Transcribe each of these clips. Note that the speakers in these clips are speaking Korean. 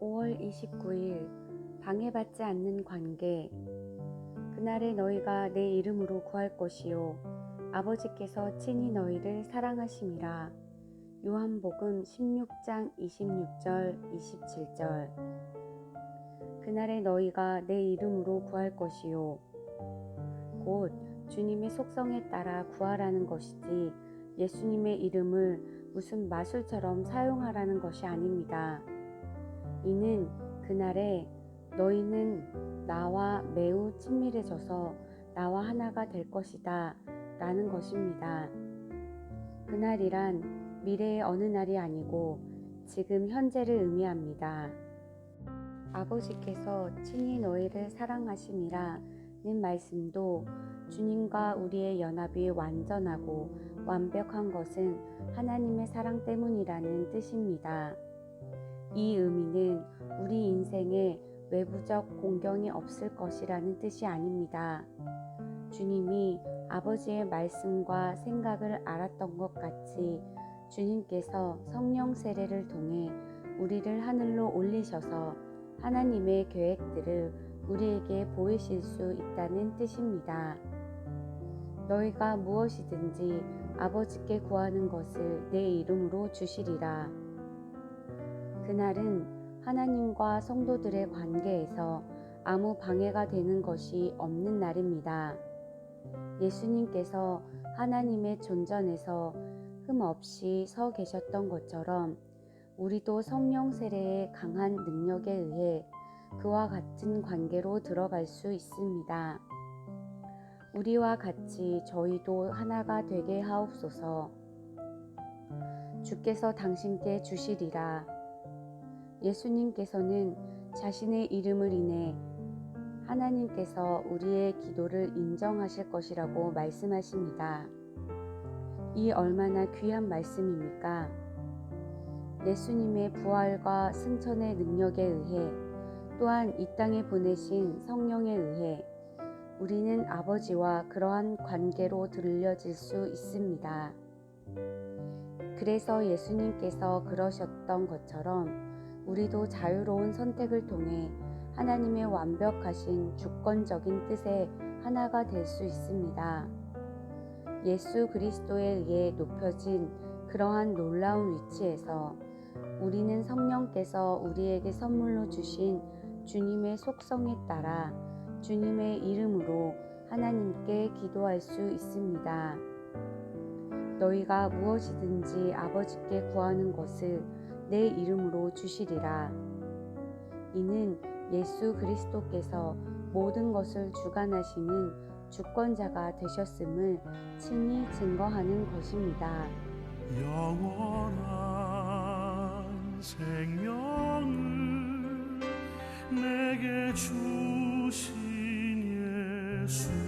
5월 29일 방해받지 않는 관계. 그날에 너희가 내 이름으로 구할 것이요. 아버지께서 친히 너희를 사랑하심이라. 요한복음 16장 26절 27절. 그날에 너희가 내 이름으로 구할 것이요. 곧 주님의 속성에 따라 구하라는 것이지 예수님의 이름을 무슨 마술처럼 사용하라는 것이 아닙니다. 이는 그날에 너희는 나와 매우 친밀해져서 나와 하나가 될 것이다 라는 것입니다. 그날이란 미래의 어느 날이 아니고 지금 현재를 의미합니다. 아버지께서 친히 너희를 사랑하심이라는 말씀도 주님과 우리의 연합이 완전하고 완벽한 것은 하나님의 사랑 때문이라는 뜻입니다. 이 의미는 우리 인생에 외부적 공경이 없을 것이라는 뜻이 아닙니다. 주님이 아버지의 말씀과 생각을 알았던 것 같이 주님께서 성령 세례를 통해 우리를 하늘로 올리셔서 하나님의 계획들을 우리에게 보이실 수 있다는 뜻입니다. 너희가 무엇이든지 아버지께 구하는 것을 내 이름으로 주시리라. 그날은 하나님과 성도들의 관계에서 아무 방해가 되는 것이 없는 날입니다. 예수님께서 하나님의 존전에서 흠없이 서 계셨던 것처럼 우리도 성령 세례의 강한 능력에 의해 그와 같은 관계로 들어갈 수 있습니다. 우리와 같이 저희도 하나가 되게 하옵소서. 주께서 당신께 주시리라. 예수님께서는 자신의 이름을 인해 하나님께서 우리의 기도를 인정하실 것이라고 말씀하십니다. 이 얼마나 귀한 말씀입니까? 예수님의 부활과 승천의 능력에 의해 또한 이 땅에 보내신 성령에 의해 우리는 아버지와 그러한 관계로 들려질 수 있습니다. 그래서 예수님께서 그러셨던 것처럼 우리도 자유로운 선택을 통해 하나님의 완벽하신 주권적인 뜻에 하나가 될 수 있습니다. 예수 그리스도에 의해 높여진 그러한 놀라운 위치에서 우리는 성령께서 우리에게 선물로 주신 주님의 속성에 따라 주님의 이름으로 하나님께 기도할 수 있습니다. 너희가 무엇이든지 아버지께 구하는 것을 내 이름으로 주시리라. 이는 예수 그리스도께서 모든 것을 주관하시는 주권자가 되셨음을 친히 증거하는 것입니다. 영원한 생명을 내게 주신 예수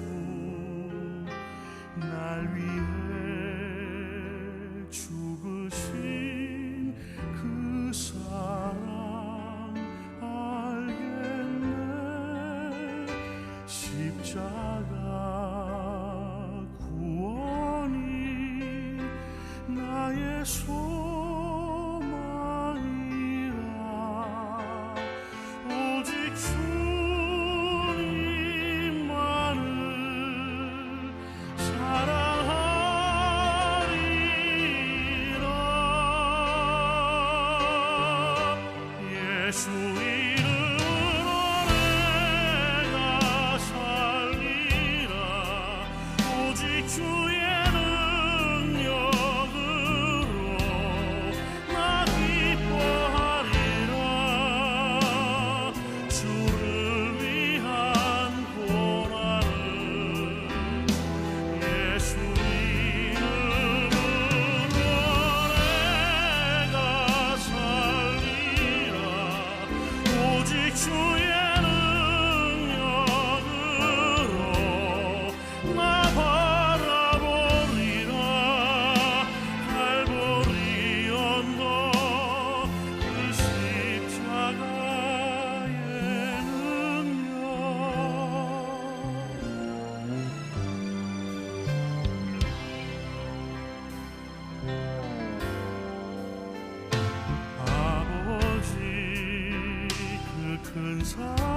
Gesù comes.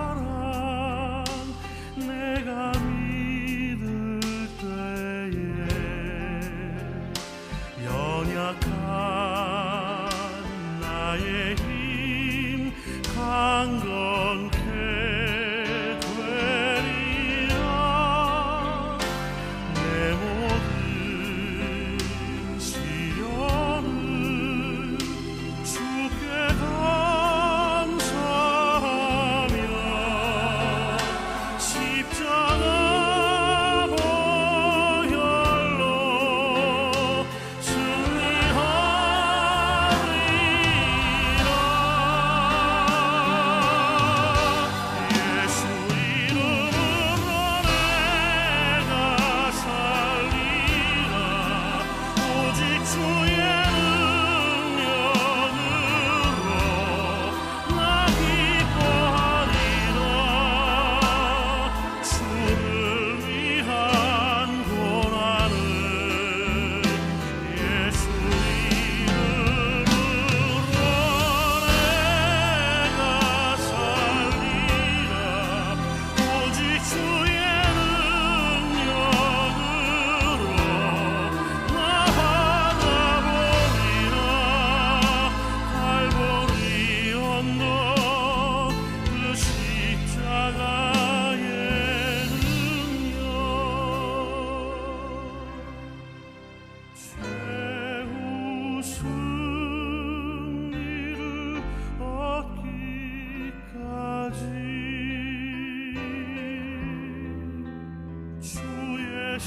주의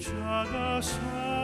십자가 사